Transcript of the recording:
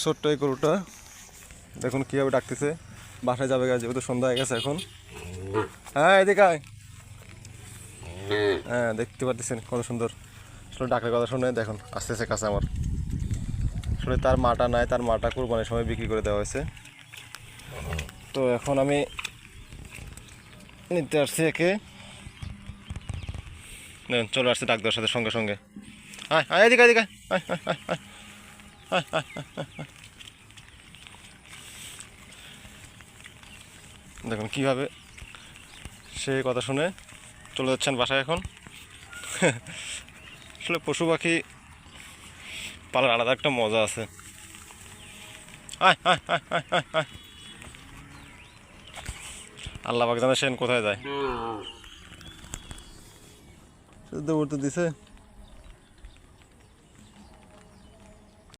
ছোট্ট এই গরুটা। দেখুন কীভাবে ডাকতেছে। বাসায় যাবে গা যেহেতু সন্ধ্যা হয়ে গেছে এখন। হ্যাঁ এদিকে আয়। হ্যাঁ দেখতে পাচ্ছেন কত সুন্দর। আসলে ডাকের কথা শুনে দেখুন আসতেছে কাছে আমার। আসলে তার মাটা নাই তার মাটা কোরবানির সময় বিক্রি করে দেওয়া হয়েছে। তো এখন আমি নিতে আসছি একে। নেন, চলে আসছে ডাক দেওয়ার সাথে সঙ্গে সঙ্গে। হ্যাঁ আয় এদিকে এদিকে হ্যাঁ হ্যাঁ হ্যাঁ হ্যাঁ আয়, আয়, আয়, আয়, আয়। দেখুন কীভাবে সে কথা শুনে চলে যাচ্ছেন বাসায় এখন। আসলে পশু পাখি পালার আলাদা একটা মজা আছে। আয় আয় আয় আল্লাহ জানে সেন কোথায় যায়। দৌড় তো দিছে?